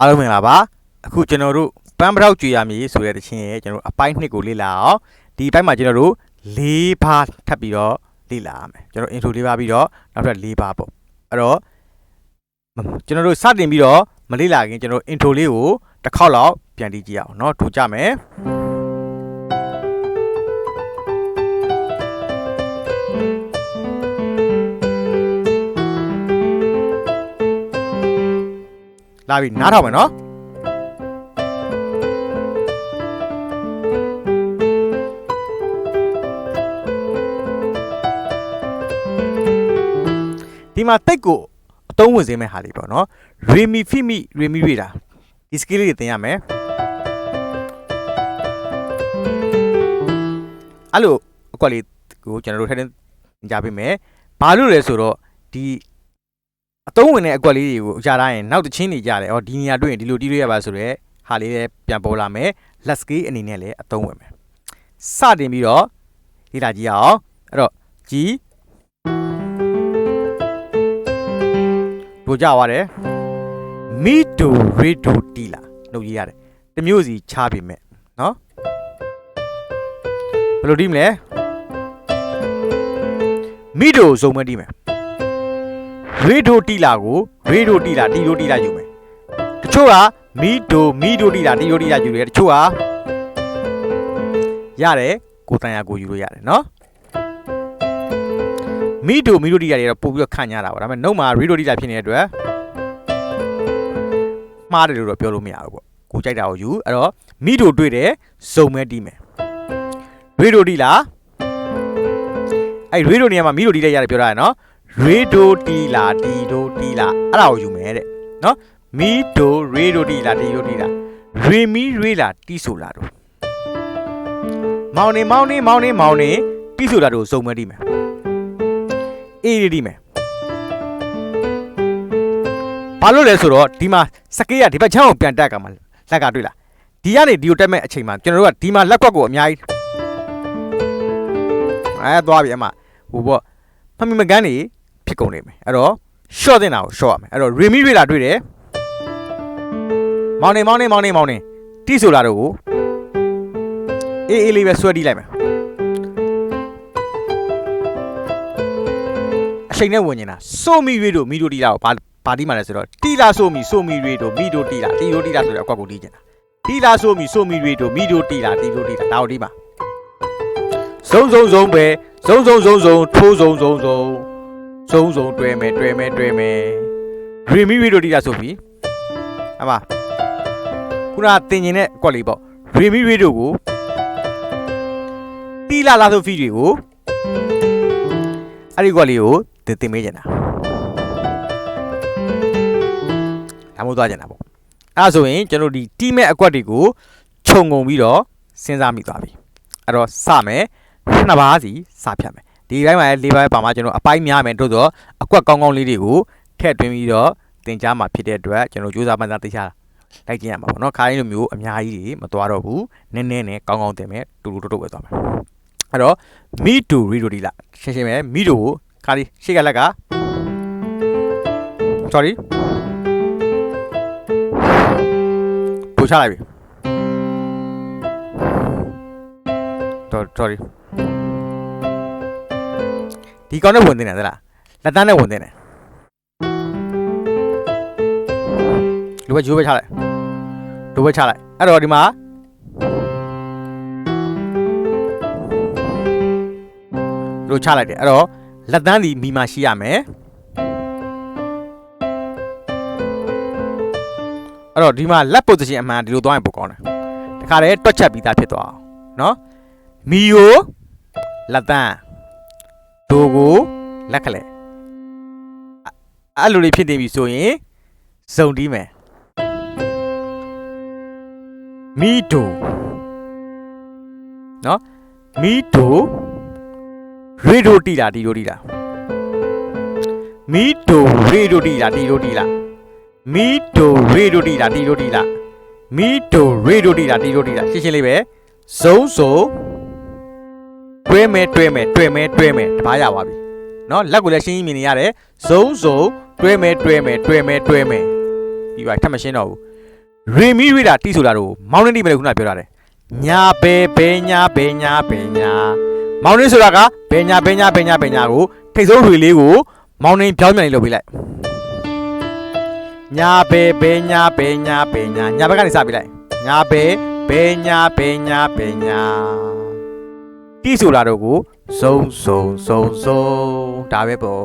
အားလုံးမင်္ဂလာပါအခုကျွန်တော်တို့ပန်းပရောက်ကြွေရမည်ဆိုတဲ့တခြင်းရဲ့ကျွန်တော်တို့အပိုင်းနှစ်ကိုလေ့လာအောင်ဒီအပိုင်းမှာကျွန်တော်တို့၄ပါးထပ်ပြီးတော့လေ့လာရမယ်ကျွန်တော် intro လေးပါပြီးတော့နောက်ထပ်၄ပါးပေါ့အဲ့တော့ကျွန်တော်တို့စတင်ပြီးတော့မလေ့လာခင်ကျွန်တော် intro လေးကိုတစ်ခေါက်လောက်ပြန်တီးကြည့်အောင်เนาะထူကြမယ် လာပြီးနားထောင်မယ်နော်ဒီမှာတိတ်ကိုအတုံးဝင်စေမဲ့ဟာလေးပေါ့နော်ရေမီဖီမီရေမီရေတာဒီ skill လေးတွေသင်ရမယ်အဲ့လိုအကွက်လေးကိုကျွန်တော်တို့ထည့်တင်ကြပေးမယ်ဘာလို့လဲဆိုတော့ဒီ အသုံးဝင်တဲ့အကွက်လေးတွေကိုအကြတိုင်းရင်နောက်တစ်ချင်းနေကြတယ်ဩဒီနေရာတွေ့ရင်ဒီလိုတီးရရပါဆိုတော့ဟာလေးလည်းပြန်ပေါ်လာမယ် let's skill အနေနဲ့လည်းအသုံးဝင်မယ်စတင်ပြီးတော့ဒီလာကြည့်အောင်အဲ့တော့ကြည်တို့ကြသွားတယ်မီတိုရေဒိုတီလာနှုတ်ရေးရတယ်တစ်မျိုးစီချားပြီမဲ့နော်ဘယ်လိုတီးမလဲမီတိုစုံမတီးမယ် ရေဒိုတီလာကိုရေဒိုတီလာတီဒိုတီလာယူမယ်တချို့ကမီတိုမီဒိုတီလာတီဒိုတီလာယူတယ်တချို့ကရတယ်ကိုတန်ရကိုယူလို့ရတယ်နော်မီတိုမီဒိုတီလာတွေတော့ပို့ပြီးတော့ခံရတာပါဒါပေမဲ့နှုတ်မှာရေဒိုတီလာဖြစ်နေတဲ့အတွက်မှားတယ်လို့တော့ပြောလို့မရဘူးပေါ့ကိုကြိုက်တာကိုယူအဲ့တော့မိတို့တွေ့တယ်စုံမဲတီးမယ်ရေဒိုတီလားအဲ့ရေဒိုနေရာမှာမိတို့တီးလိုက်ရတယ်ပြောတာရနော် ရေဒိုတီလာတီဒိုတီလာအဲ့ဒါကိုယူမယ်တဲ့နော်မိတို့ရေဒိုတီလာတီဒိုတီလာရေမီရေလာတီဆိုလာတို့မောင်နေမောင်နေမောင်နေမောင်နေတီဆိုလာတို့စုံမဲတီးမယ်အေးတီးမယ်ဘာလို့လဲဆိုတော့ဒီမှာစကေးကဒီဘက်ချမ်းကိုပြန်တက်ကမှာလက်ကတွေ့လားဒီကနေဒီကိုတက်မဲ့အချိန်မှာကျွန်တော်တို့ကဒီမှာလက်ကွက်ကိုအများကြီးအဲသွားပြီအမဟိုပေါ့မမီမကန်နေ ဖြစ်ကုန်နေမယ်အဲ့တော့ short တင်တာကို short ရမယ်အဲ့တော့ remi တွေ့လာတွေ့တယ်မောင်နေမောင်နေမောင်နေမောင်နေတီးဆိုလာတော့ကိုအေးအေးလေးပဲဆွဲတီးလိုက်မယ်အချိန်နဲ့ဝင်နေတာဆိုမီရွေးတို့မီတို့တီးလာကိုဘာဘာတီးမှလဲဆိုတော့တီလာဆိုမီဆိုမီရွေးတို့မီတို့တီလာတီတို့တီလာဆိုတဲ့အကွက်ကိုတီးကျင်တာတီလာဆိုမီဆိုမီရွေးတို့မီတို့တီလာတီတို့တီလာဒါကိုတီးပါဇုံဇုံဇုံပဲဇုံဇုံဇုံဇုံထိုးဇုံဇုံဇုံ ဇုံဇုံတွဲမယ်တွဲမယ်တွဲမယ်ရီမီရွေးတို့တီလာဆိုပြီအမခုနတင်ကျင်တဲ့အကွက်လေးပေါ့ရီမီရွေးတို့ကိုတီလာလာဆိုဖီတွေကိုအဲ့ဒီကွက်လေးကိုတင်တင်မေးကျင်တာဒါမှမဟုတ်သွားကြတာပေါ့အဲ့ဒါဆိုရင်ကျွန်တော်တို့ဒီတီးမဲ့အကွက်တွေကိုခြုံငုံပြီးတော့စဉ်းစားမိသွားပြီအဲ့တော့စမယ်နှစ်ပါးစီစဖြတ်မယ် ဒီဘက်မှာလေးပါးပါမှာကျွန်တော်အပိုင်းများမယ်တို့တော့အကွက်ကောင်းကောင်းလေးတွေကိုထည့်သွင်းပြီးတော့တင်ကြားမှာဖြစ်တဲ့အတွက်ကျွန်တော်စူးစမ်းမှန်းစားသိချလိုက်ကြည့်ရမှာပေါ့နော်ခါရင်းလိုမျိုးအများကြီးတွေမသွားတော့ဘူးနည်းနည်းနဲ့ကောင်းကောင်းတင်မယ်တူတူတုတ်တုတ်ပဲသွားမယ်အဲ့တော့ me to read ဒီလားရှင်းရှင်းပဲ me to ကိုခါဒီရှေ့ကလက်က sorry ပူချလိုက်ပြီတော် sorry ဒီကောင်နဲ့ဝင်တင်တယ်သလားလက်တန်းနဲ့ဝင်တင်တယ်လူပဲဂျိုးပဲချလိုက်လူပဲချလိုက်အဲ့တော့ဒီမှာလူချလိုက်တယ်အဲ့တော့လက်တန်းဒီမိမရှိရမယ်အဲ့တော့ဒီမှာလက် position အမှန်ဒီလိုသွားရင်ပိုကောင်းတယ်တခါတည်းတွက်ချက်ပြီးသားဖြစ်သွားအောင်နော်မီယိုလက်တန်း ဒိုကိုလက်ကလေးအဲ့လိုလေးဖြစ်နေပြီဆိုရင်စုံတီးမယ်မီဒိုနော်မီဒိုရေဒိုတီလာတီဒိုတီလာမီဒိုရေဒိုတီလာတီဒိုတီလာမီဒိုရေဒိုတီလာတီဒိုတီလာမီဒိုရေဒိုတီလာတီဒိုတီလာရှင်းရှင်းလေးပဲဇုံးစုံ တွဲမဲတွဲမဲတွဲမဲတွဲမဲတပားရပါပြီเนาะလက်ကိုလည်းရှင်းရှင်းမြင်နေရတယ်ဇုံးစုံတွဲမဲတွဲမဲတွဲမဲတွဲမဲပြီးပါထပ်မရှင်းတော့ဘူး ရေမီရေတာတီးဆိုတာတော့မောင်းနှင်းတီးမယ်လို့ခုနပြောတာတယ်ညာဘဲဘဲညာဘဲညာဘဲညာမောင်းနှင်းဆိုတာကဘဲညာဘဲညာဘဲညာဘဲညာကိုထိတ်ဆုံးတွေလေးကိုမောင်းနှင်းပြောင်းပြန်လေးလုပ်ပေးလိုက်ညာဘဲဘဲညာဘဲညာဘဲညာညာဘက်ကနေစပေးလိုက်ညာဘဲဘဲညာဘဲညာဘဲညာ တီးဆိုတာတော့ကိုစုံစုံစုံစုံဒါပဲပေါ့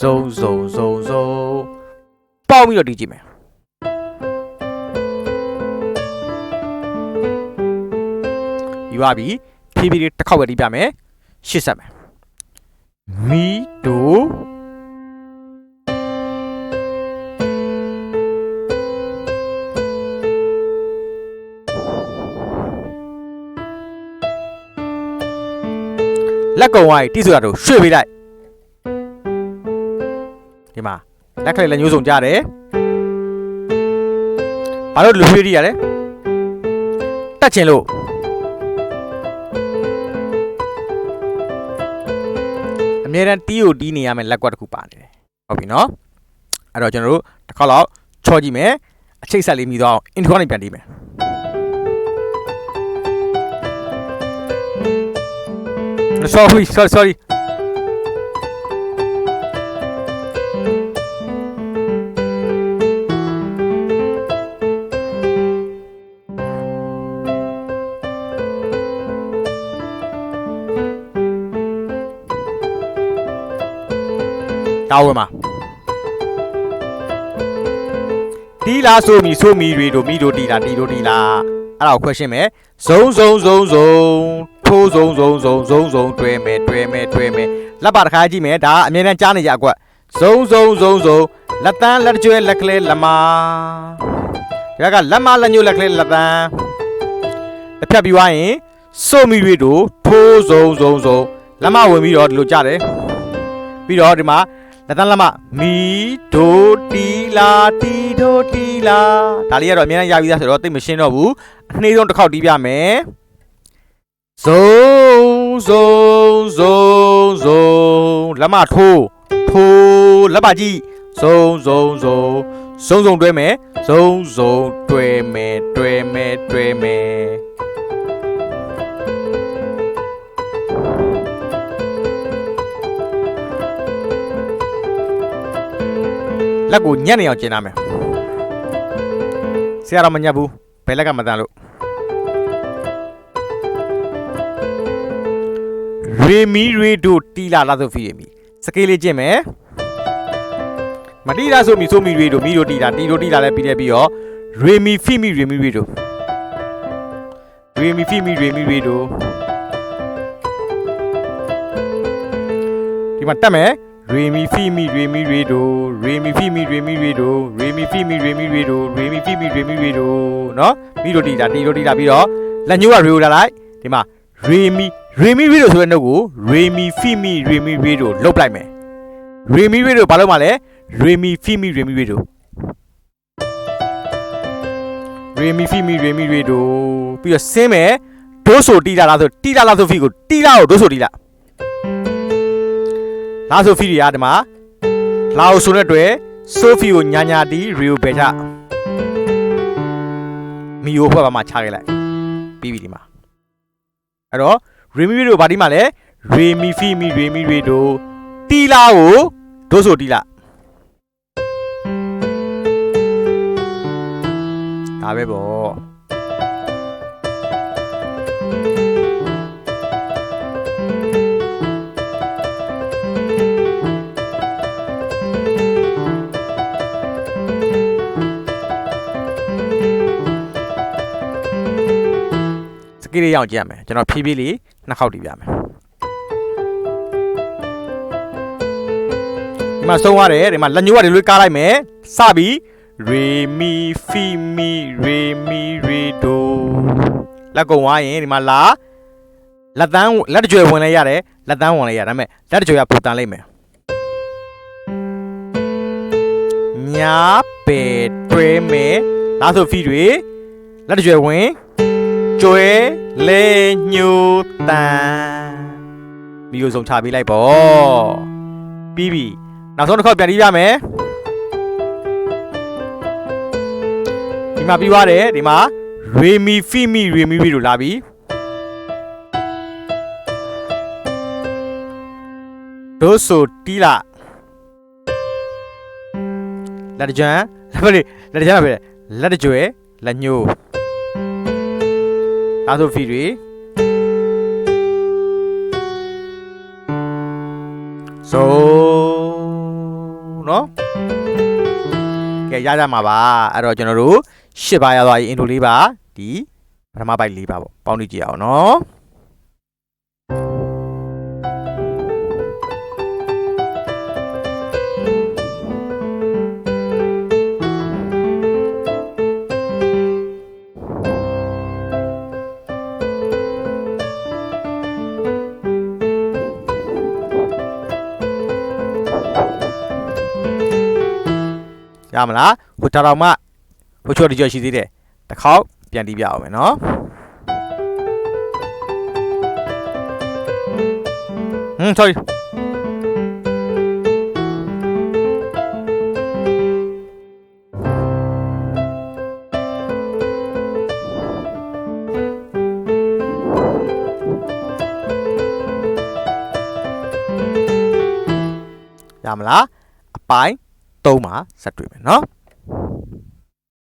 စုံစုံစုံစုံပေါက်ပြီးတော့တီးကြည့်မယ်ပြီးပါပြီဖြည်းဖြည်းလေးတစ်ခေါက်ပဲတီးပြမယ်ရှစ်ဆက်မယ်မီဒို လက်ကုံဝိုင်းတိဆိုတာတို့ရွှေ့ပေးလိုက်ဒီမှာလက်ကလေးလည်းညှိုးစုံကြတယ်ဘာလို့လူရွှေ့ရလဲတက်ချင်လို့အမြဲတမ်းတီးကိုတီးနေရမယ်လက်ကွက်တစ်ခုပါနေတယ်ဟုတ်ပြီနော်အဲ့တော့ကျွန်တော်တို့တစ်ခါတော့ချောကြည့်မယ်အချိတ်ဆက်လေးမိသွားအောင်အင်ထရောနစ်ပြန်တီးမယ် sorry sorry sorry တာဝင်မှာတီလာဆိုမီဆိုမီတွေတို့မီတို့တီလာတီတို့တီလာအဲ့ဒါကိုခွက်ရှင်းမယ်ဇုံဇုံဇုံဇုံ ထိုးဇုံဇုံဇုံဇုံဇုံတွဲမယ်တွဲမယ်တွဲမယ်လက်ပါတစ်ခါကြည့်မယ်ဒါကအမြဲတမ်းကြားနေကြအကွက်ဇုံဇုံဇုံဇုံလက်တန်းလက်ကျွဲလက်ကလေးလက်မဒီကလက်မလက်ညှို့လက်ကလေးလက်တန်းတစ်ဖြတ်ပြီးွားရင်ဆိုမီတွေတို့ထိုးဇုံဇုံဇုံလက်မဝင်ပြီးတော့ဒီလိုကြားတယ်ပြီးတော့ဒီမှာလက်တန်းလက်မမီဒိုတီလာတီဒိုတီလာဒါလေးကတော့အများကြီးရပြီးသားဆိုတော့သိပ်မရှင်းတော့ဘူးအနှေးဆုံးတစ်ခေါက်တီးပြမယ် ဇုံဇုံဇုံဇုံလက်မထိုးထိုးလက်ပါကြည့်ဇုံဇုံဇုံဇုံဇုံတွဲမယ်ဇုံဇုံတွဲမယ်တွဲမယ်တွဲမယ်လက်ကိုညက်နေအောင်ကျင်းထားမယ်ဆရာတော်မညက်ဘူးဘယ်လက်ကမတန်လို့ ရေမီရေဒိုတီလာလာဆိုဖီရေမီစကေးလေးကျင့်မယ်မတီလာဆိုမီဆိုမီရေဒိုမီဒိုတီလာတီဒိုတီလာလည်းပြီးတယ်ပြီးတော့ရေမီဖီမီရေမီရေဒိုရေမီဖီမီရေမီရေဒိုဒီမှာတက်မယ်ရေမီဖီမီရေမီရေဒိုရေမီဖီမီရေမီရေဒိုရေမီဖီမီရေမီရေဒိုရေမီဖီမီရေမီရေဒိုနော်မီဒိုတီလာတီဒိုတီလာပြီးတော့လက်ညှိုးကရေကိုလာလိုက်ဒီမှာရေမီ ရေမီရေဒိုဆိုတဲ့နှုတ်ကိုရေမီဖီမီရေမီရေဒိုလုတ်လိုက်မယ်ရေမီရေဒိုဘာလို့မှလဲရေမီဖီမီရေမီရေဒိုရေမီဖီမီရေမီရေဒိုပြီးတော့ဆင်းမယ်ဒိုးဆိုတီလာလားဆိုတီလာလားဆိုဖီကိုတီလာကိုဒိုးဆိုတီလာလာဆိုဖီရီယာဒီမှာလာအိုဆိုတဲ့အတွက်ဆိုဖီကိုညာညာတီရီယိုဘယ်ချမီယိုဖွဲ့ပါမှချခဲ့လိုက်ပြီးပြီဒီမှာအဲ့တော့ ရီမီရီတို့ဗာဒီမှာလဲရီမီဖီမီရီမီရီတို့တီလာကိုဒိုးဆိုတီလာဒါပဲပေါ့ ကိလေးရအောင်ကြည့်ရမယ်ကျွန်တော်ဖြည်းဖြည်းလေးနှစ်ခေါက်တီးပြမယ်ဒီမှာဆုံးရတယ်ဒီမှာလက်ညှိုးကဒီလိုကားလိုက်မယ်စပြီရေမီဖီမီရေမီရေဒိုလက်ကုံသွားရင်ဒီမှာလာလက်တန်းလက်တကြွယ်ဝင်လဲရတယ်လက်တန်းဝင်လဲရဒါပေမဲ့လက်တကြွယ်ကပူတန်လိုက်မယ်ညာပေတွဲမယ်လာဆိုဖီတွေလက်တကြွယ်ဝင်ကျွဲ လေညိုတန်မီယိုဆုံးချပေးလိုက်ပေါ့ပြီးပြီနောက်ဆုံးတစ်ခေါက်ပြန်ပြီးရမယ်ဒီမှာပြီးသွားတယ်ဒီမှာရေမီဖီမီရေမီဖီလို့လာပြီဒိုဆိုတီလာလက်တကြံဘယ်လေလက်တကြံပဲလက်တကြွယ်လက်ညိုး ဒါဆိုဖီတွေဆိုနော်ကဲရကြမှာပါအဲ့တော့ကျွန်တော်တို့ရှစ်ပါးရသွားရင်အင်ဒိုလေးပါဒီပထမပိုက်လေးပါပေါ့ပေါင်းကြည့်ကြအောင်နော် ရမလားဟိုတော်တော်မှဟိုချော်တကြော်ရှိသေးတယ်တစ်ခေါက်ပြန်တီးပြအောင်မယ်နော်ဟွန်း sorry ရမလားအပိုင်း 3မှာဆက်တွေ့မယ်နော်